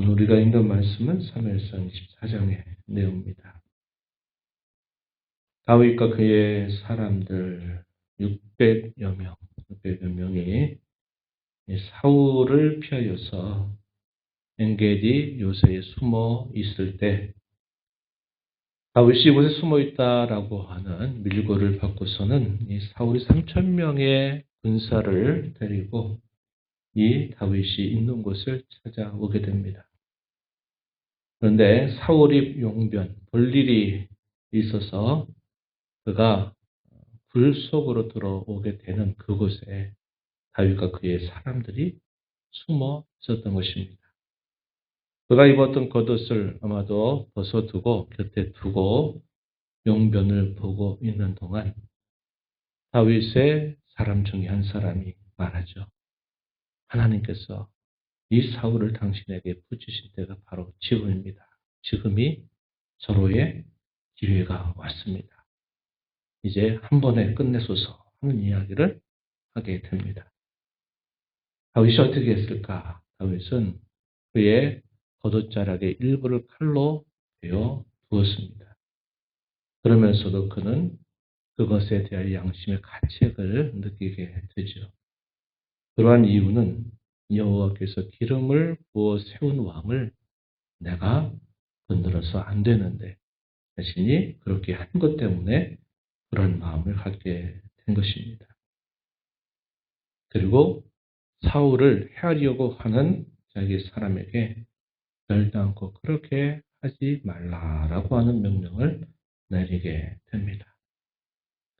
오늘 우리가 읽는 말씀은 3일상 24장의 내용입니다. 다윗과 그의 사람들 600여 명, 600여 명이 사울을 피하여서 엔게디 요새에 숨어 있을 때 다윗이 이곳에 숨어 있다라고 하는 밀고를 받고서는 이 사울이 3천 명의 군사를 데리고 이 다윗이 있는 곳을 찾아오게 됩니다. 그런데 사울이 용변, 볼 일이 있어서 그가 불 속으로 들어오게 되는 그곳에 다윗과 그의 사람들이 숨어 있었던 것입니다. 그가 입었던 겉옷을 아마도 벗어두고 곁에 두고 용변을 보고 있는 동안 다윗의 사람 중에 한 사람이 말하죠. 하나님께서 이 사울을 당신에게 붙이신 때가 바로 지금입니다. 지금이 서로의 기회가 왔습니다. 이제 한 번에 끝내소서 하는 이야기를 하게 됩니다. 다윗이 어떻게 했을까? 다윗은 그의 겉옷자락의 일부를 칼로 베어 두었습니다. 그러면서도 그는 그것에 대한 양심의 가책을 느끼게 되죠. 그러한 이유는 여호와께서 기름을 부어 세운 왕을 내가 건드려서 안 되는데 자신이 그렇게 한 것 때문에 그런 마음을 갖게 된 것입니다. 그리고 사울을 헤아리려고 하는 자기 사람에게 않고 그렇게 하지 말라라고 하는 명령을 내리게 됩니다.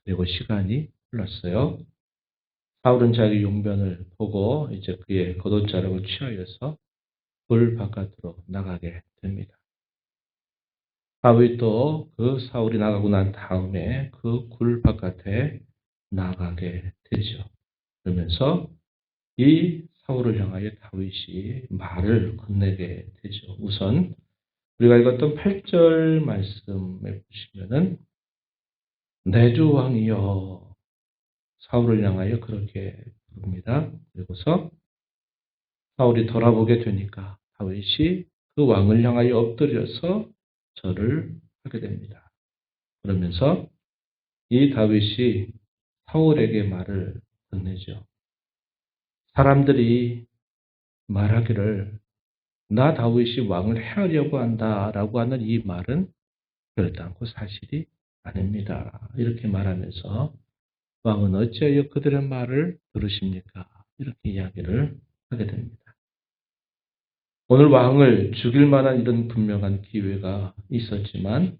그리고 시간이 흘렀어요. 사울은 자기 용변을 보고 이제 그의 겉옷자락을 취하여서 굴 바깥으로 나가게 됩니다. 다윗도 그 사울이 나가고 난 다음에 그 굴 바깥에 나가게 되죠. 그러면서 이 사울을 향하여 다윗이 말을 건네게 되죠. 우선 우리가 읽었던 8절 말씀에 보시면은 내주 왕이여 사울을 향하여 그렇게 부릅니다. 그리고서 사울이 돌아보게 되니까 다윗이 그 왕을 향하여 엎드려서 절을 하게 됩니다. 그러면서 이 다윗이 사울에게 말을 건네죠. 사람들이 말하기를 나 다윗이 왕을 해하려고 한다라고 하는 이 말은 그렇다고 사실이 아닙니다. 이렇게 말하면서 왕은 어찌하여 그들의 말을 들으십니까? 이렇게 이야기를 하게 됩니다. 오늘 왕을 죽일 만한 이런 분명한 기회가 있었지만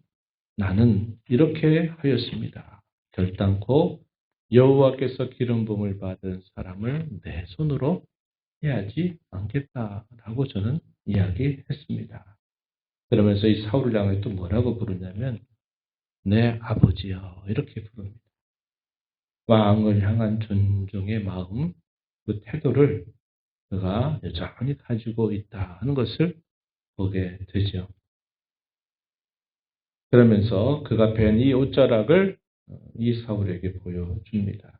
나는 이렇게 하였습니다. 결단코 여호와께서 기름 부음을 받은 사람을 내 손으로 해야지 않겠다라고 저는 이야기했습니다. 그러면서 이 사울을 향해 또 뭐라고 부르냐면 내 아버지여 이렇게 부릅니다. 왕을 향한 존중의 마음, 그 태도를 그가 여전히 가지고 있다 하는 것을 보게 되죠. 그러면서 그가 벤이 옷자락을 이 사울에게 보여줍니다.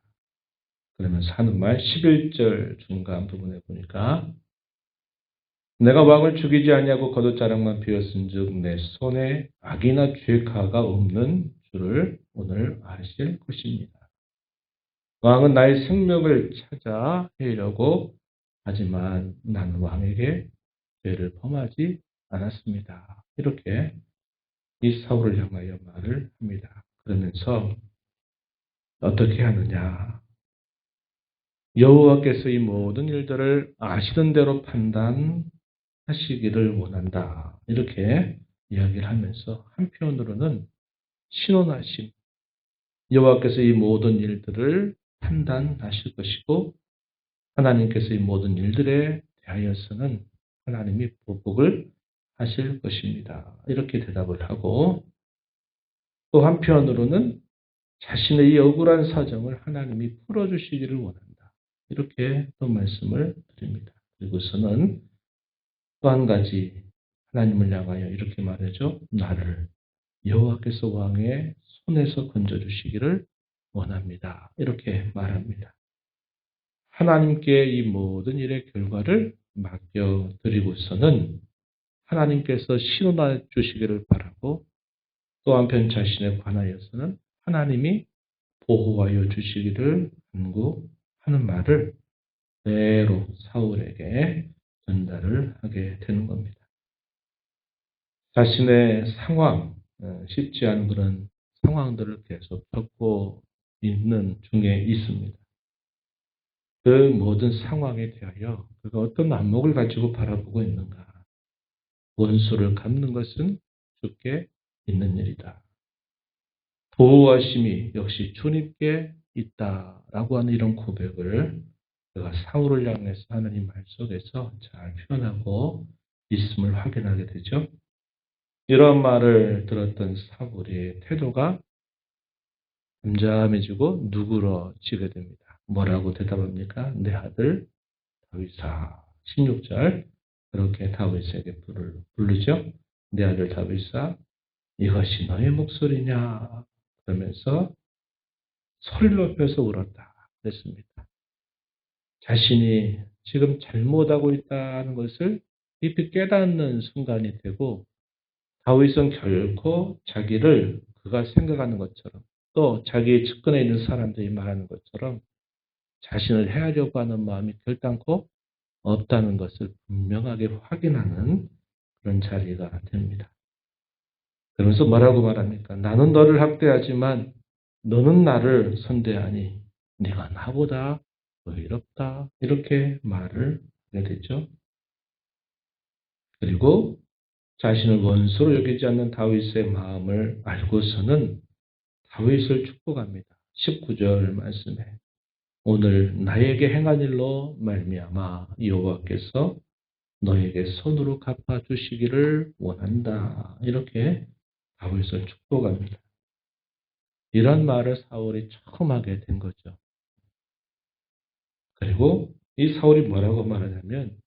그러면서 하는 말 11절 중간 부분에 보니까 내가 왕을 죽이지 아니하고 겉옷자락만 비었은즉 내 손에 악이나 죄가가 없는 줄을 오늘 아실 것입니다. 왕은 나의 생명을 찾아 해려고 하지만 난 왕에게 죄를 범하지 않았습니다. 이렇게 이 사울을 향하여 말을 합니다. 그러면서 어떻게 하느냐? 여호와께서 이 모든 일들을 아시는 대로 판단하시기를 원한다. 이렇게 이야기를 하면서 한편으로는 신원하심 여호와께서 이 모든 일들을 판단하실 것이고 하나님께서 이 모든 일들에 대하여서는 하나님이 보복을 하실 것입니다. 이렇게 대답을 하고 또 한편으로는 자신의 이 억울한 사정을 하나님이 풀어주시기를 원한다. 이렇게 또 말씀을 드립니다. 그리고서는 또 한 가지 하나님을 향하여 이렇게 말하죠. 나를 여호와께서 왕의 손에서 건져주시기를 원합니다. 이렇게 말합니다. 하나님께 이 모든 일의 결과를 맡겨드리고서는 하나님께서 신원해 주시기를 바라고 또 한편 자신에 관하여서는 하나님이 보호하여 주시기를 간구하는 말을 그대로 사울에게 전달을 하게 되는 겁니다. 자신의 상황, 어, 쉽지 않은 그런 상황들을 계속 겪고 있는 중에 있습니다. 그 모든 상황에 대하여 그가 어떤 안목을 가지고 바라보고 있는가. 원수를 갚는 것은 죽게 있는 일이다. 보호하심이 역시 주님께 있다라고 하는 이런 고백을 그가 사울을 향해서 하나님 말 속에서 잘 표현하고 있음을 확인하게 되죠. 이런 말을 들었던 사울의 태도가 잠잠해지고 누그러지게 됩니다. 뭐라고 대답합니까? 내 아들 다윗아 16절 그렇게 다윗에게 부를, 부르죠. 내 아들 다윗아 이것이 너의 목소리냐 그러면서 소리를 높여서 울었다 그랬습니다. 자신이 지금 잘못하고 있다는 것을 깊이 깨닫는 순간이 되고 다윗은 결코 자기를 그가 생각하는 것처럼 또 자기의 측근에 있는 사람들이 말하는 것처럼 자신을 해하려고 하는 마음이 결단코 없다는 것을 분명하게 확인하는 그런 자리가 됩니다. 그러면서 뭐라고 말합니까? 나는 너를 학대하지만 너는 나를 선대하니 네가 나보다 의롭다 이렇게 말을 하게 되죠. 그리고 자신을 원수로 여기지 않는 다윗의 마음을 알고서는 다윗을 축복합니다. 19절 말씀에 오늘 나에게 행한 일로 말미암아 여호와께서 너에게 손으로 갚아 주시기를 원한다. 이렇게 다윗을 축복합니다. 이런 말을 사울이 처음 하게 된 거죠. 그리고 이 사울이 뭐라고 말하냐면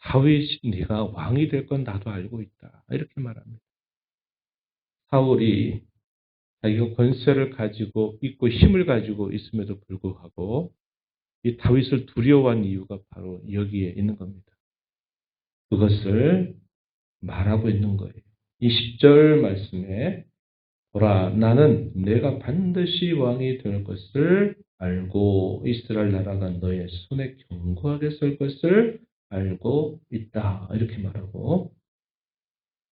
다윗이 네가 왕이 될 건 나도 알고 있다. 이렇게 말합니다. 사울이 자기가 권세를 가지고 있고 힘을 가지고 있음에도 불구하고 이 다윗을 두려워한 이유가 바로 여기에 있는 겁니다. 그것을 말하고 있는 거예요. 이 10절 말씀에 보라 나는 내가 반드시 왕이 될 것을 알고 이스라엘 나라가 너의 손에 견고하게 설 것을 알고 있다. 이렇게 말하고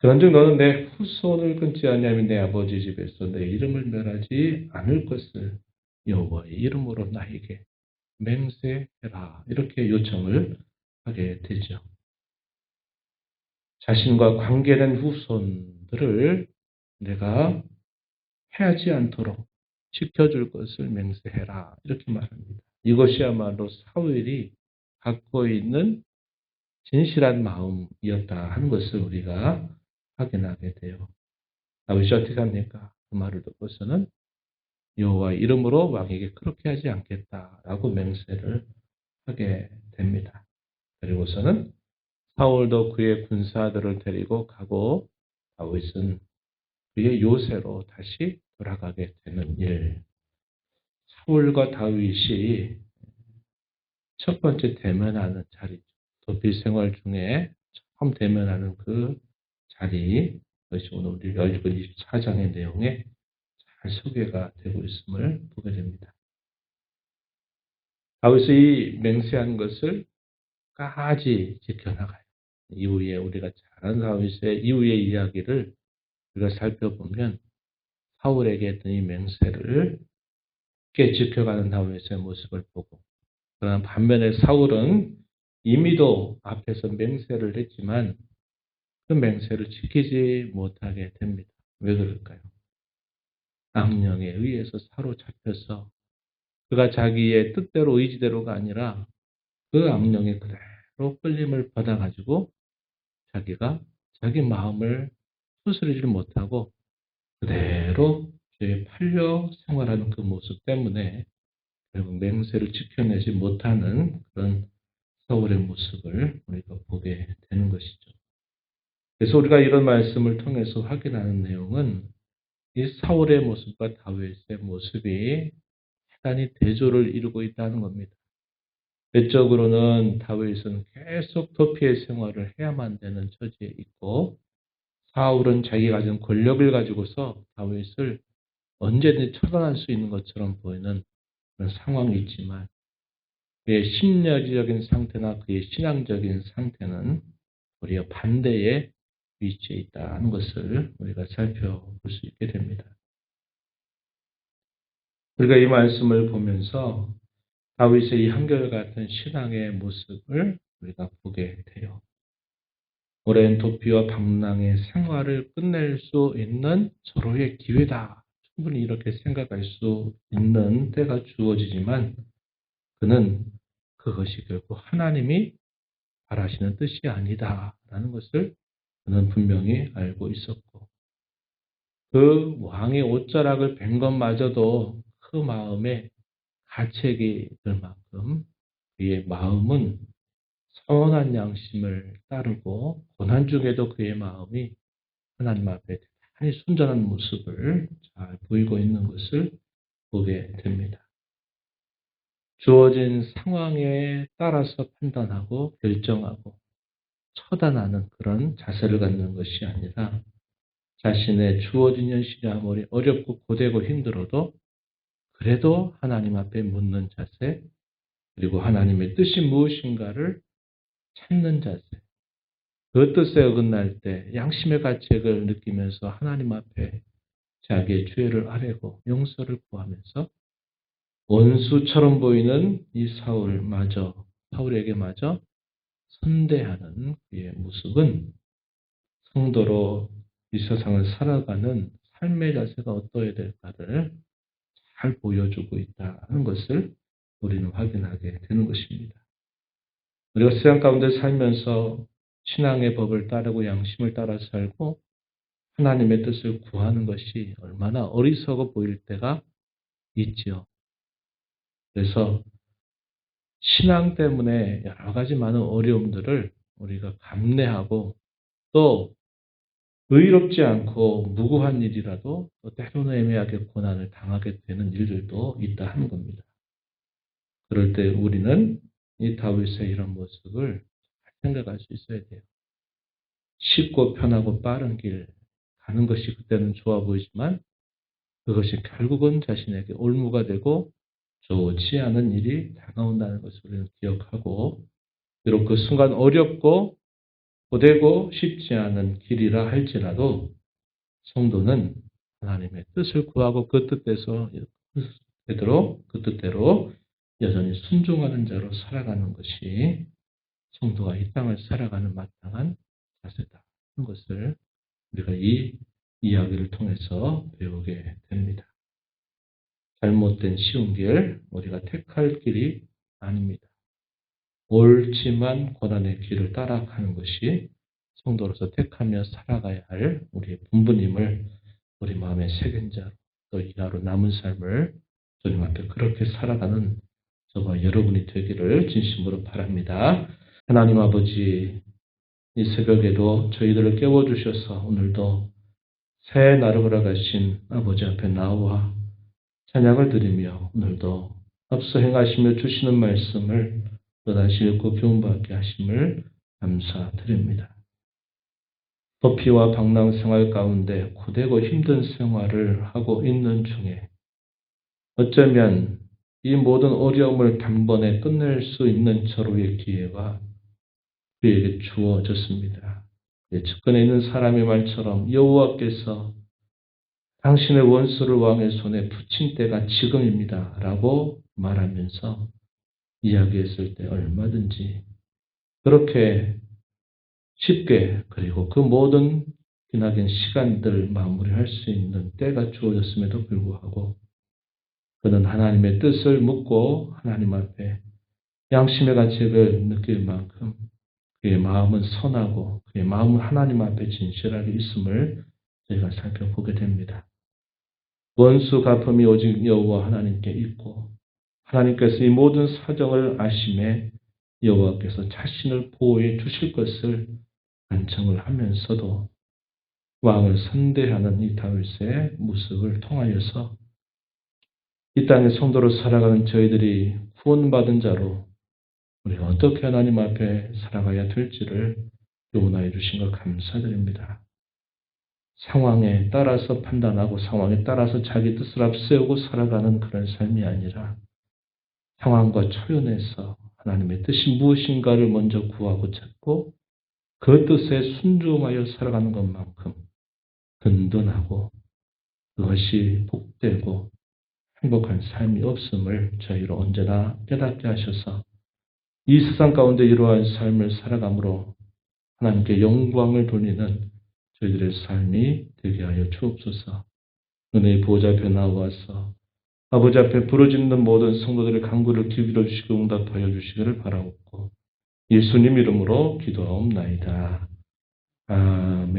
그런즉 너는 내 후손을 끊지 아니하면 내 아버지 집에서 내 이름을 멸하지 않을 것을 여호와의 이름으로 나에게 맹세해라. 이렇게 요청을 하게 되죠. 자신과 관계된 후손들을 내가 해하지 않도록 지켜줄 것을 맹세해라. 이렇게 말합니다. 이것이야말로 사울이 갖고 있는 진실한 마음이었다 하는 것을 우리가 확인하게 돼요. 다윗이 어떻게 합니까? 그 말을 듣고서는 여호와 이름으로 왕에게 그렇게 하지 않겠다라고 맹세를 하게 됩니다. 그리고서는 사울도 그의 군사들을 데리고 가고 다윗은 그의 요새로 다시 돌아가게 되는 일. 사울과 다윗이 첫 번째 대면하는 자리죠. 도피 생활 중에 처음 대면하는 그 자리, 그것이 오늘 우리가 읽은 24장의 내용에 잘 소개가 되고 있음을 보게 됩니다. 다윗이 맹세한 것을 까지 지켜나가요. 이후에 우리가 잘 아는 다윗의 이후의 이야기를 우리가 살펴보면 사울에게 했던 이 맹세를 깨 지켜가는 다윗의 모습을 보고 그러나 반면에 사울은 이미도 앞에서 맹세를 했지만 그 맹세를 지키지 못하게 됩니다. 왜 그럴까요? 악령에 의해서 사로잡혀서 그가 자기의 뜻대로 의지대로가 아니라 그 악령에 그대로 끌림을 받아가지고 자기가 자기 마음을 수스리지 못하고 그대로 죄에 팔려 생활하는 그 모습 때문에 결국 맹세를 지켜내지 못하는 그런 서울의 모습을 우리가 보게 되는 것이죠. 그래서 우리가 이런 말씀을 통해서 확인하는 내용은 이 사울의 모습과 다윗의 모습이 대단히 대조를 이루고 있다는 겁니다. 외적으로는 다윗은 계속 도피의 생활을 해야만 되는 처지에 있고 사울은 자기가 가진 권력을 가지고서 다윗을 언제든지 처단할 수 있는 것처럼 보이는 그런 상황이 있지만 그의 심리적인 상태나 그의 신앙적인 상태는 우리가 반대의 위치에 있다는 것을 우리가 살펴볼 수 있게 됩니다. 우리가 이 말씀을 보면서 다윗의 이 한결같은 신앙의 모습을 우리가 보게 돼요. 오랜 도피와 방랑의 생활을 끝낼 수 있는 서로의 기회다. 충분히 이렇게 생각할 수 있는 때가 주어지지만 그는 그것이 결국 하나님이 바라시는 뜻이 아니다라는 것을 그는 분명히 알고 있었고 그 왕의 옷자락을 벤 것마저도 그 마음에 가책이 들 만큼 그의 마음은 선한 양심을 따르고 고난 중에도 그의 마음이 하나님 앞에 대단히 순전한 모습을 잘 보이고 있는 것을 보게 됩니다. 주어진 상황에 따라서 판단하고 결정하고 처단하는 그런 자세를 갖는 것이 아니라 자신의 주어진 현실이 아무리 어렵고 고되고 힘들어도 그래도 하나님 앞에 묻는 자세, 그리고 하나님의 뜻이 무엇인가를 찾는 자세. 그 뜻에 어긋날 때 양심의 가책을 느끼면서 하나님 앞에 자기의 죄를 아뢰고 용서를 구하면서 원수처럼 보이는 이 사울마저, 사울에게 마저 선대하는 그의 모습은 성도로 이 세상을 살아가는 삶의 자세가 어떠해야 될까를 잘 보여주고 있다는 것을 우리는 확인하게 되는 것입니다. 우리가 세상 가운데 살면서 신앙의 법을 따르고 양심을 따라 살고 하나님의 뜻을 구하는 것이 얼마나 어리석어 보일 때가 있지요. 그래서 신앙 때문에 여러 가지 많은 어려움들을 우리가 감내하고 또 의롭지 않고 무고한 일이라도 또 때로는 애매하게 고난을 당하게 되는 일들도 있다 하는 겁니다. 그럴 때 우리는 이 다윗의 이런 모습을 생각할 수 있어야 돼요. 쉽고 편하고 빠른 길 가는 것이 그때는 좋아 보이지만 그것이 결국은 자신에게 올무가 되고 좋지 않은 일이 다가온다는 것을 우리는 기억하고 비록 그 순간 어렵고 고되고 쉽지 않은 길이라 할지라도 성도는 하나님의 뜻을 구하고 그 뜻대로 되도록 그 뜻대로 여전히 순종하는 자로 살아가는 것이 성도가 이 땅을 살아가는 마땅한 자세다. 하는 것을 우리가 이 이야기를 통해서 배우게 됩니다. 잘못된 쉬운 길, 우리가 택할 길이 아닙니다. 옳지만 고난의 길을 따라가는 것이 성도로서 택하며 살아가야 할 우리의 본분임을 우리 마음에 새긴 자로 또 이하로 남은 삶을 주님 앞에 그렇게 살아가는 저와 여러분이 되기를 진심으로 바랍니다. 하나님 아버지, 이 새벽에도 저희들을 깨워주셔서 오늘도 새 날을 걸어가신 아버지 앞에 나와 찬양을 드리며 오늘도 앞서 행하시며 주시는 말씀을 또다시 읽고 교훈받게 하심을 감사드립니다. 도피와 방랑 생활 가운데 고되고 힘든 생활을 하고 있는 중에 어쩌면 이 모든 어려움을 단번에 끝낼 수 있는 절호의 기회가 그에게 주어졌습니다. 측근에 있는 사람의 말처럼 여호와께서 당신의 원수를 왕의 손에 붙인 때가 지금입니다. 라고 말하면서 이야기했을 때 얼마든지 그렇게 쉽게 그리고 그 모든 기나긴 시간들을 마무리할 수 있는 때가 주어졌음에도 불구하고 그는 하나님의 뜻을 묻고 하나님 앞에 양심의 가책을 느낄 만큼 그의 마음은 선하고 그의 마음은 하나님 앞에 진실하게 있음을 저희가 살펴보게 됩니다. 원수 갚음이 오직 여호와 하나님께 있고 하나님께서 이 모든 사정을 아심에 여호와께서 자신을 보호해 주실 것을 간청을 하면서도 왕을 선대하는 이 다윗의 모습을 통하여서 이 땅의 성도로 살아가는 저희들이 구원받은 자로 우리가 어떻게 하나님 앞에 살아가야 될지를 교훈하여 주신 것 감사드립니다. 상황에 따라서 판단하고 상황에 따라서 자기 뜻을 앞세우고 살아가는 그런 삶이 아니라 상황과 초연해서 하나님의 뜻이 무엇인가를 먼저 구하고 찾고 그 뜻에 순종하여 살아가는 것만큼 든든하고 그것이 복되고 행복한 삶이 없음을 저희로 언제나 깨닫게 하셔서 이 세상 가운데 이러한 삶을 살아감으로 하나님께 영광을 돌리는 저희들의 삶이 되게 하여 주옵소서. 은혜의 보좌 앞에 나와서 아버지 앞에 부르짖는 모든 성도들의 간구를 기울여 주시고 응답하여 주시기를 바라옵고 예수님 이름으로 기도하옵나이다. 아멘.